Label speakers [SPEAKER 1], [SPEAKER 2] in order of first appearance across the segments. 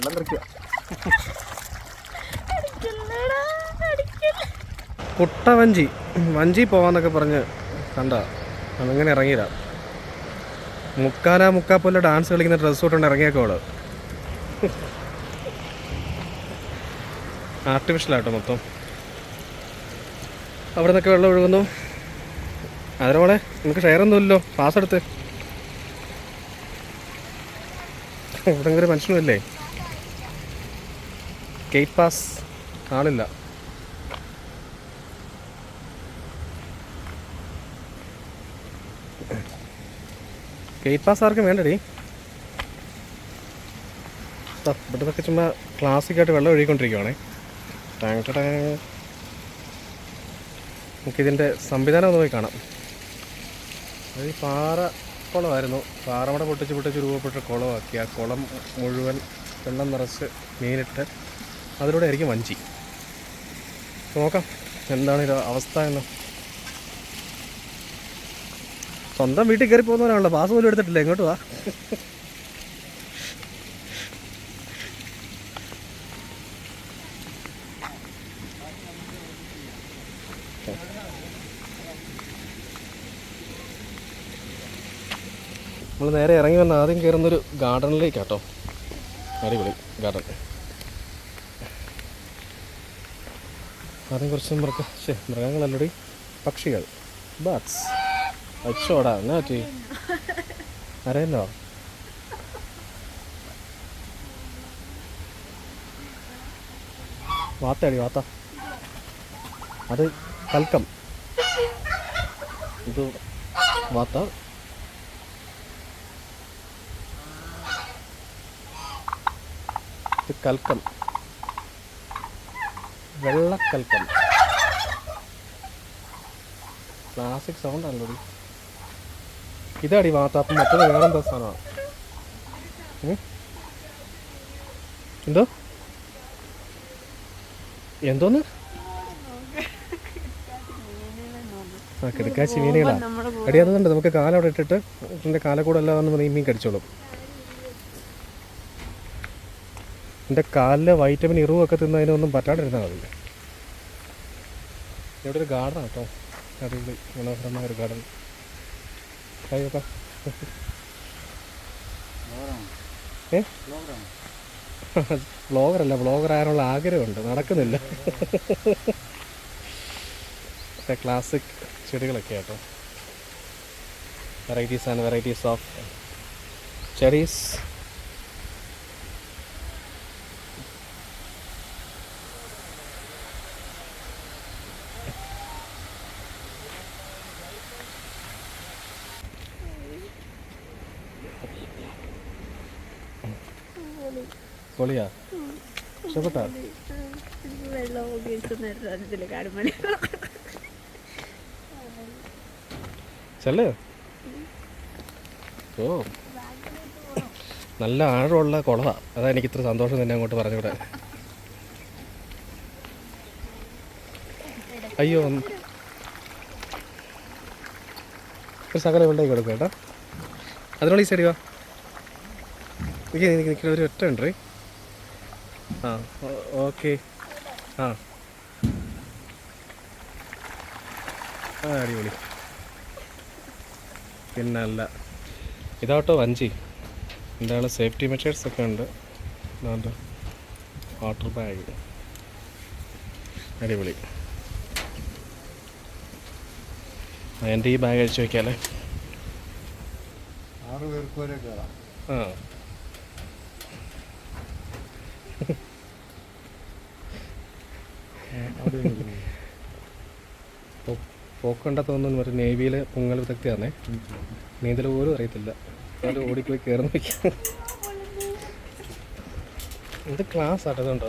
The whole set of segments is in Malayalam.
[SPEAKER 1] വെള്ളം
[SPEAKER 2] നിറയ്ക്കുക.
[SPEAKER 1] പുട്ട വഞ്ചി വഞ്ചി പോവാന്നൊക്കെ പറഞ്ഞ് കണ്ട. അങ്ങനെ ഇറങ്ങിയില്ല മുക്കാല മുക്കാ പോലെ ഡാൻസ് കളിക്കുന്ന ഡ്രസ്സ് ഇട്ടുകൊണ്ട് ഇറങ്ങിയേക്കോൾ ആർട്ടിഫിഷ്യലാട്ടോ മൊത്തം. അവിടെ നിന്നൊക്കെ വെള്ളം ഒഴുകുന്നു. അതിനോളെ നമുക്ക് ഷെയർ ഒന്നുമില്ലല്ലോ പാസ് എടുത്ത്. ഇവിടെ ഒരു മനുഷ്യനുമില്ലേ ഗേറ്റ് പാസ് ആളില്ല. ഗേറ്റ് പാസ് ആർക്കും വേണ്ടടി. ഇവിടുന്നൊക്കെ ചുമ്മാ ക്ലാസ്സിക്കായിട്ട് വെള്ളം ഒഴുകിക്കൊണ്ടിരിക്കുവാണേ. ടാങ്. നമുക്കിതിന്റെ സംവിധാനം ഒന്ന് പോയി കാണാം. അത് ഈ പാറ കുളമായിരുന്നു പാറമട പൊട്ടിച്ച് പൊട്ടിച്ച് രൂപപ്പെട്ട കുളമാക്കി. ആ കുളം മുഴുവൻ വെള്ളം നിറച്ച് മീനിട്ട് അതിലൂടെ ആയിരിക്കും വഞ്ചി. നോക്കാം എന്താണ് ഇത് അവസ്ഥ എന്ന്. സ്വന്തം വീട്ടിൽ കയറി പോകുന്നവരാണല്ലോ പാസ് പോലും എടുത്തിട്ടില്ല എങ്ങോട്ട് വാ. നമ്മൾ നേരെ ഇറങ്ങി വന്ന ആദ്യം കയറുന്നൊരു ഗാർഡനിലേക്കാട്ടോ. അടിപൊളി ഗാർഡൻ. ആദ്യം കുറച്ച് മൃഗ ശേ മൃഗങ്ങളല്ലടി പക്ഷികൾ. ബാക്സ് അച്ചോടാ എന്നാ പറ്റി? അറിയല്ലോ വാത്തടി വാത്ത. അത് കൽക്കം. ഇത് വാത്ത. ഇത് കൽക്കം. വെള്ളക്കൽക്കം ക്ലാസിക് സൗണ്ട് ആണല്ലോ ഇതാടി വാത്താപ്പം മറ്റൊരു വേറെന്താ സാധനമാണ്? എന്തോ? എന്തോന്ന്? ആ കിടക്കാച്ചി മീനുകളാ.
[SPEAKER 2] നമ്മുടെ
[SPEAKER 1] നമുക്ക് കാലം നമുക്ക് കാലവിടെ ഇട്ടിട്ട് ഇതിന്റെ കാലക്കൂടെ അല്ലാതെ വന്ന് മീൻ കടിച്ചോളും. എന്റെ കാലിലെ വൈറ്റമിൻ ഇറിവൊക്കെ തിന്നതിനൊന്നും പറ്റാണ്ടിരുന്നാൽ മതി. ഇവിടെ ഒരു ഗാർഡൻ കേട്ടോ. അടിപൊളി മനോഹരമായ ഒരു ഗാർഡൻ അയ്യോക്കാം ഏ? ബ്ലോഗറല്ല ബ്ലോഗർ ആകാനുള്ള ആഗ്രഹമുണ്ട്. നടക്കുന്നില്ല. ക്ലാസിക് ചെടികളൊക്കെ കേട്ടോ varieties and varieties of cherries പൊളിയാ? ഇഷ്ടപ്പെട്ടാ? ചെല്ല്? ഓ. നല്ല ആഴമുള്ള കുളവാ. അതാ എനിക്ക് ഇത്ര സന്തോഷം തന്നെ അങ്ങോട്ട് പറഞ്ഞൂടെ അയ്യോ ഒരു സകല വെള്ളമായി കൊടുക്കും കേട്ടോ. അതിനുള്ള ഈ സൈഡ് വാ. നിൽക്കുന്ന ഒരു ഒറ്റ ഉണ്ട്. ആ ഓക്കെ. ആ. ആ അടിപൊളി. പിന്നല്ല. ഇതാട്ടോ വഞ്ചി. എന്താണ് സേഫ്റ്റി മെഷേഴ്സ് ഒക്കെ ഉണ്ട്. എന്താ വാട്ടർ ബാഗ് അടിപൊളി. എന്റെ ഈ ബാഗ് അഴിച്ചു വയ്ക്കാല്ലേ
[SPEAKER 3] ആറ് പേർക്ക് വരെ കയറാം
[SPEAKER 1] ആ. പോ- പോക്കണ്ട തോന്നുന്നു മറ്റേ നേവിയിലെ പൊങ്ങൽ വിദഗ്ധയാണേ. നീന്തൽ പോലും അറിയത്തില്ല. അത് ഓടിപ്പോയി കയറുന്ന ഇത് ക്ലാസ് ആട്ടതുണ്ടോ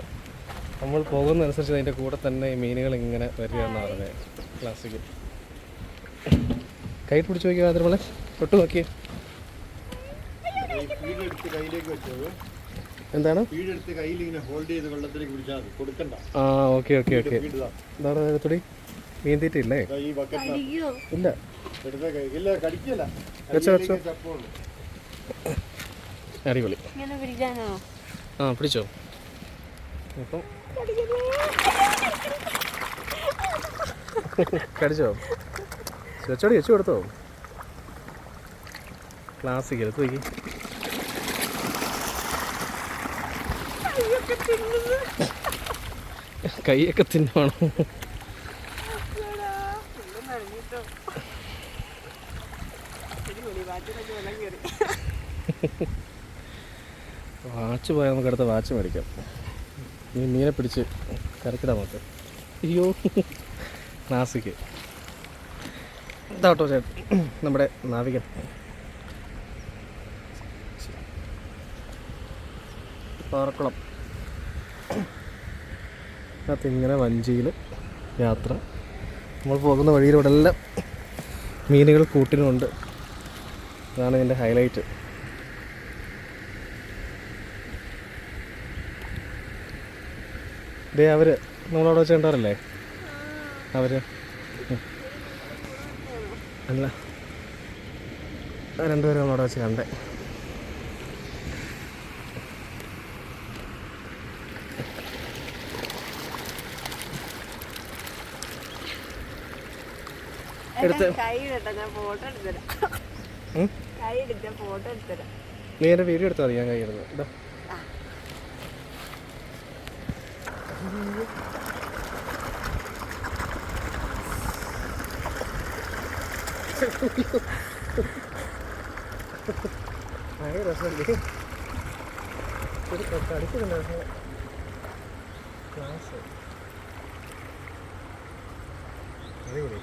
[SPEAKER 1] നമ്മൾ പോകുന്നതനുസരിച്ച് അതിന്റെ കൂടെ തന്നെ മീനുകൾ ഇങ്ങനെ വരികയെന്നാണ് പറഞ്ഞത് ക്ലാസ്സിക്ക് കൈ പിടിച്ച് നോക്കിയാൽ അതിരമളെ തൊട്ട് നോക്കിയേ.
[SPEAKER 3] കയ്യിലേക്ക് വെച്ചത്
[SPEAKER 1] എന്താണ്? ആ ഓക്കെ ഓക്കെ ഓക്കെ. എന്താണ് എടുത്തൊടി മീൻ തീറ്റ ഇല്ലേ. വെച്ചോ, വെച്ചോ. അടിപൊളി. ആ പിടിച്ചോ. അപ്പം. കടിച്ചോ? വെച്ചോടി വെച്ചു കൊടുത്തോ. ക്ലാസ്സിക്കൽ എടുത്ത് കൈയൊക്കെ തിന്നുവാണോ വാച്ച് പോയാൽ നമുക്ക് അടുത്ത വാച്ച് മേടിക്കാം. നീ മീനെ പിടിച്ച് കരക്കിടാൻ നമുക്ക്. അയ്യോ നാസിക്ക്. ഇതാട്ടോ ചേട്ടൻ നമ്മുടെ നാവികൻ. പാറക്കുളം. അതിനകത്ത് ഇങ്ങനെ വഞ്ചിയിൽ യാത്ര. നമ്മൾ പോകുന്ന വഴിയിലൂടെ എല്ലാം മീനുകൾ കൂട്ടിനുണ്ട്. അതാണ് ഇതിന്റെ ഹൈലൈറ്റ്. ഇതേ അവർ നമ്മളവിടെ വെച്ച് കണ്ടാറല്ലേ അവർ അല്ല. രണ്ടുപേരും നമ്മളവിടെ വെച്ച് കണ്ടേ എടുത്ത്
[SPEAKER 2] കൈ ഇടട്ടെ ഞാൻ ഫോട്ടോ എടുത്തരാം
[SPEAKER 1] ഉം?
[SPEAKER 2] കൈ എടുത്ത ഫോട്ടോ എടുത്തരാം
[SPEAKER 1] നീ വീഡിയോ എടുത്താൽ മതി ഞാൻ ഇതാ. ഭയങ്കര രസമല്ലേ? ഒരു ക്ലാസ് അടിപൊളി.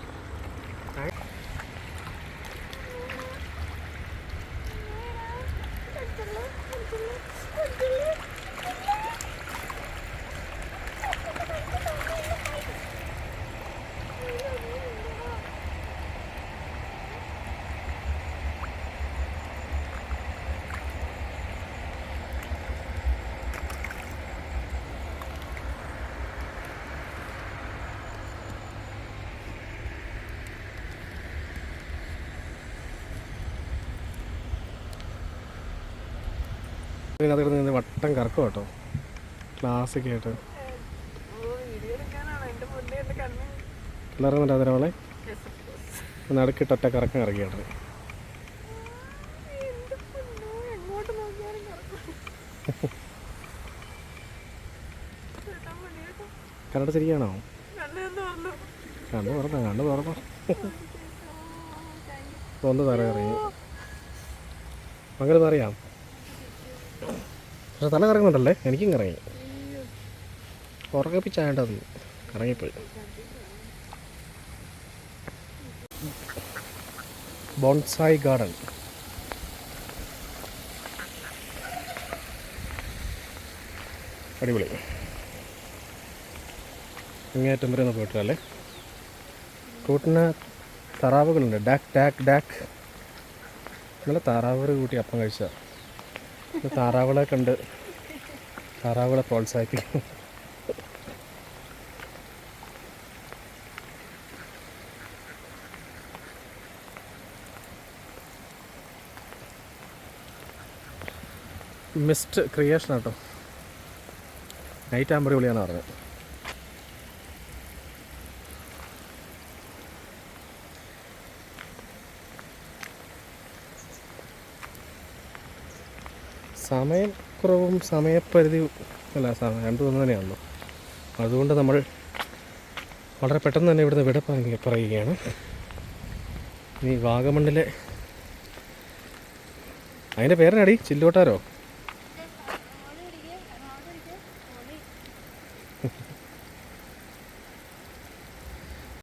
[SPEAKER 1] ഇതിനകത്ത് കിടന്ന് വട്ടം കറക്കും കേട്ടോ. ക്ലാസ്സിക് ആയിട്ട് എല്ലാവരും മറ്റേ അതിരവളെ നടുക്കിട്ട് ഒറ്റ കറക്കം
[SPEAKER 2] മണിയേട്ടാ
[SPEAKER 1] കണ്ടിട്ട് ശരിയാണോ കണ്ണു തുറന്നോ കണ്ണു തുറന്നോ. തല കറങ്ങി. അങ്ങനെ അറിയാം. പക്ഷെ തല കറങ്ങുന്നുണ്ടല്ലേ? എനിക്കും കറങ്ങി. ഉറക്കപ്പിച്ചായത് കറങ്ങിപ്പോയി. Bonsai garden. അടിപൊളി. ഇങ്ങേറ്റം വരെ ഒന്ന് പോയിട്ടല്ലേ കൂട്ടിന് താറാവുകളുണ്ട്. ഡാക്ക് ഡാക്ക് ഡാക്ക് നല്ല താറാവുകൾ കൂട്ടി അപ്പം കഴിച്ച താറാവുകളെ കണ്ട് താറാവിളെ പ്രോത്സാഹിപ്പിക്കും. മിസ്റ്റ് ക്രിയേഷൻ ആട്ടോ. നൈറ്റ് ആകുമ്പോൾ വിളിയാണ് പറഞ്ഞത്. സമയക്കുറവും സമയപരിധി അല്ല സമയം രണ്ടും ഒന്ന് തന്നെയാണല്ലോ. അതുകൊണ്ട് നമ്മൾ വളരെ പെട്ടെന്ന് തന്നെ ഇവിടുന്ന് വിട പറയ- പറയുകയാണ്. ഈ വാഗമണ്ണിലെ അതിന്റെ പേരനടി ചില്ലോട്ടാരോ?